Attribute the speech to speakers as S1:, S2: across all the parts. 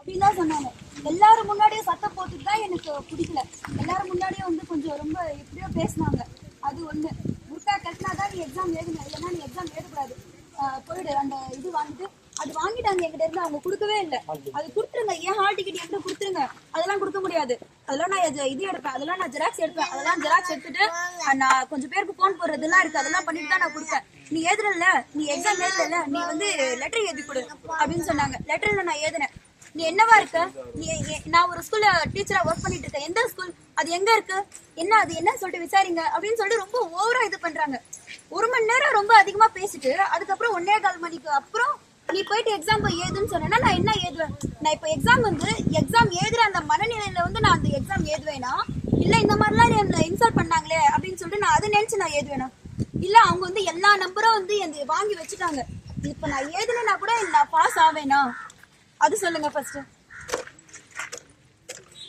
S1: அப்படின்னு தான் சொன்னாங்க. எல்லாரும் முன்னாடியும் சத்தம் போட்டுட்டு தான் எனக்கு பிடிக்கல. எல்லாரும் முன்னாடியும் வந்து கொஞ்சம் ரொம்ப எப்படியோ பேசினாங்க. அது ஒன்று முட்டா கட்டினா தான் நீ எக்ஸாம் எழுதணும் இல்லைன்னா நீ எக்ஸாம் எழுதக்கூடாது. போயிடு. அந்த இது வாங்கிட்டு அது வாங்கிட்டாங்க என்கிட்ட இருந்து அவங்க கொடுக்கவே இல்லை. அது கொடுத்துருங்க. ஏன் ஹால் டிக்கெட் என்கிட்ட கொடுத்துருங்க? அதெல்லாம் கொடுக்க முடியாது. அதெல்லாம் நான் இது- இது எடுப்பேன். அதெல்லாம் நான் ஜெராக்ஸ் எடுப்பேன். அதெல்லாம் ஜெராக்ஸ் எடுத்துட்டு நான் கொஞ்சம் பேருக்கு ஃபோன் போடுறதுலாம் இருக்கு. அதெல்லாம் பண்ணிட்டு தான் நான் கொடுப்பேன். நீ எழுதுறல நீ எக்ஸாம் எழுதல? நீ வந்து லெட்டர் எழுதி கொடு அப்படின்னு சொன்னாங்க. லெட்டர்ல நான் எழுதினேன். நீ என்னவா இருக்க? நீ நான் ஒரு ஸ்கூல்ல டீச்சரா ஒர்க் பண்ணிட்டு இருக்கேன். எந்த ஸ்கூல் அது எங்க இருக்கு? என்ன அது? என்ன சொல்லிட்டு விசாரிங்க? அப்படின்னு சொல்லிட்டு ரொம்ப ஓவரா இது பண்றாங்க. ஒரு மணி நேரம் ரொம்ப அதிகமா பேசிட்டு அதுக்கப்புறம் ஒன்னே கால் மணிக்கு அப்புறம் நீ போயிட்டு எக்ஸாம் போய் ஏதுன்னு சொன்னா நான் என்ன ஏதுவேன்? நான் இப்போ எக்ஸாம் வந்து எக்ஸாம் ஏதுற அந்த மனநிலையில வந்து நான் அந்த எக்ஸாம் ஏதுவேனா? இல்ல இந்த மாதிரிலாம் என்ன இன்சல்ட் பண்ணாங்களே அப்படின்னு சொல்லிட்டு நான் அதை நினைச்சு நான் ஏதுவேனா? இல்ல அவங்க வந்து எல்லா நம்பரும் வந்து வாங்கி வச்சுட்டாங்க. இப்ப நான் ஏதுனா கூட நான் பாஸ் ஆவேனா? அது சொல்லுங்க ஃபர்ஸ்ட்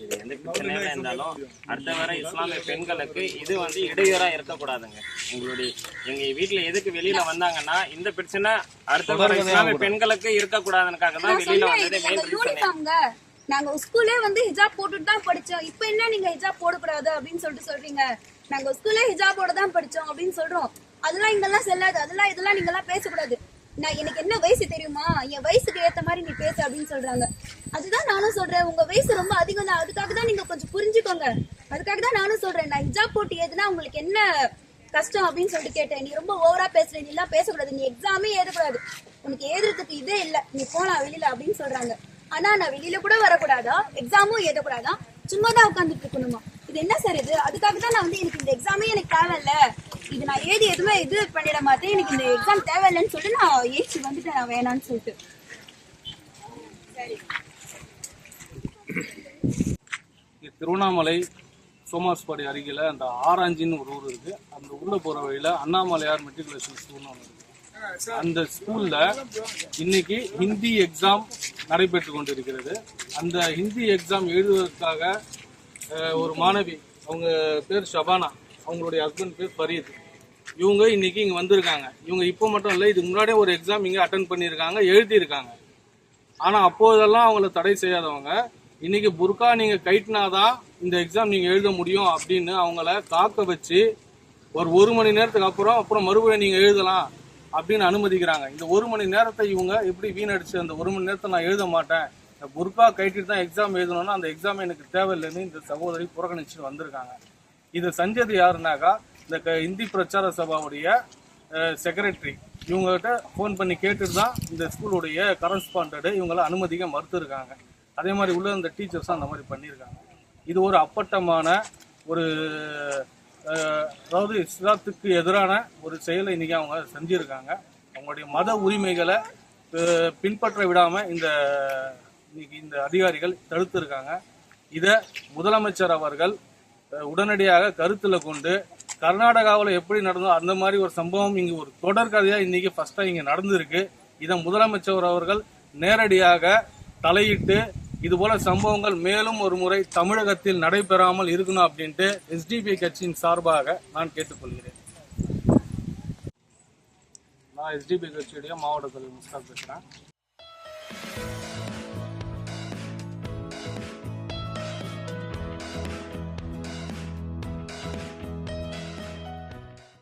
S2: இது எந்த பிரச்சனையா இருந்தாலும் அடுத்த வர இஸ்லாமிய பெண்களுக்கு இது வந்து இடையூறா இருக்கக்கூடாதுங்க. எங்களுடைய எங்க வீட்டுல எதுக்கு வெளியில வந்தாங்கன்னா இந்த பிரச்சனை அடுத்த வர இஸ்லாமிய பெண்களுக்கு இருக்கக்கூடாதுக்காக தான் வெளியில வந்ததே மெயின்
S1: நாங்க ஸ்கூல்லே வந்து ஹிஜாப் போட்டுட்டு தான் படிச்சோம். இப்போ என்ன நீங்க ஹிஜாப் போடக்கூடாது அப்படின்னு சொல்லிட்டு சொல்றீங்க? நாங்க ஸ்கூல்லே ஹிஜாபோட தான் படிச்சோம் அப்படின்னு சொல்றோம். அதெல்லாம் இங்கெல்லாம் செல்லாது. அதெல்லாம் இதெல்லாம் நீங்க எல்லாம் பேசக்கூடாது. நான் எனக்கு என்ன வயசு தெரியுமா? என் வயசுக்கு ஏத்த மாதிரி நீ பேசு அப்படின்னு சொல்றாங்க. அதுதான் நானும் சொல்றேன். உங்க வயசு ரொம்ப அதிகம் தான். அதுக்காக தான் நீங்க கொஞ்சம் புரிஞ்சுக்கோங்க. அதுக்காக தான் நானும் சொல்றேன். நான் ஹிஜாப் போட்டு ஏதுனா உங்களுக்கு என்ன கஷ்டம் அப்படின்னு சொல்லிட்டு கேட்டேன். நீ ரொம்ப ஓவரா பேசுற. நீ எல்லாம் பேசக்கூடாது. நீ எக்ஸாமே எழுதக்கூடாது. உனக்கு எழுதுறதுக்கு இதே இல்ல. நீ போலாம் வெளியில அப்படின்னு சொல்றாங்க. ஆனா நான் வெளியில கூட வரக்கூடாதா? எக்ஸாமும் எழுதக்கூடாதா? சும்மா தான் உட்காந்துட்டு இருக்கணுமா? இது என்ன சார் இது? அதுக்காக தான் நான் வந்து எனக்கு இந்த எக்ஸாமே எனக்கு தேவையில்ல. இது நான் எழுதி எதுவுமே இது பண்ணிட மாட்டேன். எனக்கு இந்த எக்ஸாம் தேவையில்லைன்னு சொல்லிட்டு நான் ஏச்சி வந்துட்டேன். நான் வேணாம்னு சொல்லிட்டு.
S3: இங்க திருவண்ணாமலை சோமாஸ்பாடி அருகில் அந்த ஆராஞ்சின்னு ஒரு ஊர் இருக்கு. அந்த ஊரில் போகிற வழியில் அண்ணாமலையார் மெட்ரிகுலேஷன் ஸ்கூல்னு ஒன்று இருக்கு. அந்த ஸ்கூலில் இன்னைக்கு ஹிந்தி எக்ஸாம் நடைபெற்று கொண்டிருக்கிறது. அந்த ஹிந்தி எக்ஸாம் எழுதுவதற்காக ஒரு மாணவி அவங்க பேர் ஷபானா அவங்களுடைய ஹஸ்பண்ட் பேர் ஃபரீத். இவங்க இன்னைக்கு இங்கே வந்திருக்காங்க. இவங்க இப்போ மட்டும் இல்லை இதுக்கு முன்னாடியே ஒரு எக்ஸாம் இங்கே அட்டன் பண்ணியிருக்காங்க எழுதியிருக்காங்க. ஆனால் அப்போதெல்லாம் அவங்கள தடை செய்யாதவங்க. இன்னைக்கு புர்கா நீங்கள் கைட்டினாதான் இந்த எக்ஸாம் நீங்கள் எழுத முடியும் அப்படின்னு அவங்கள காக்க வச்சு ஒரு ஒரு மணி நேரத்துக்கு அப்புறம் அப்புறம் மறுபடியும் நீங்கள் எழுதலாம் அப்படின்னு அனுமதிக்கிறாங்க. இந்த ஒரு மணி நேரத்தை இவங்க எப்படி வீணடிச்சு அந்த ஒரு மணி நேரத்தை நான் எழுத மாட்டேன். இந்த புர்கா கைட்டிட்டு தான் எக்ஸாம் எழுதணும்னா அந்த எக்ஸாம் எனக்கு தேவையில்லைன்னு இந்த சகோதரி புறக்கணிச்சு வந்திருக்காங்க. இதை செஞ்சது யாருனாக்கா இந்த க- இந்தி பிரச்சார சபாவுடைய செக்ரட்டரி இவங்ககிட்ட ஃபோன் பண்ணி கேட்டுட்டு தான் இந்த ஸ்கூலுடைய கரஸ்பாண்டடு இவங்களை அனுமதிக்க மறுத்துருக்காங்க. அதே மாதிரி உள்ள இந்த டீச்சர்ஸும் அந்த மாதிரி பண்ணியிருக்காங்க இது ஒரு அப்பட்டமான ஒரு அதாவது இஸ்லாத்துக்கு எதிரான ஒரு செயலை இன்னைக்கு அவங்க செஞ்சுருக்காங்க. அவங்களுடைய மத உரிமைகளை பின்பற்ற விடாமல் இந்த இன்னைக்கு இந்த அதிகாரிகள் தடுத்துருக்காங்க. இதை முதலமைச்சர் அவர்கள் உடனடியாக கருத்துல கொண்டு கர்நாடகாவில் எப்படி நடந்தோ அந்த மாதிரி ஒரு சம்பவம் இங்கே ஒரு தொடர்கதையாக இன்றைக்கி ஃபஸ்ட்டாக இங்கே நடந்திருக்கு. இதை முதலமைச்சர் அவர்கள் நேரடியாக தலையிட்டு இதுபோல சம்பவங்கள் மேலும் ஒரு முறை தமிழகத்தில் நடைபெறாமல் இருக்கணும் அப்படின்ட்டு எஸ்டிபி கட்சியின் சார்பாக நான் கேட்டுக்கொள்கிறேன். நான் எஸ்டிபி கட்சியுடைய மாவட்ட தலைவர் முஸ்தாக் பேசுகிறேன்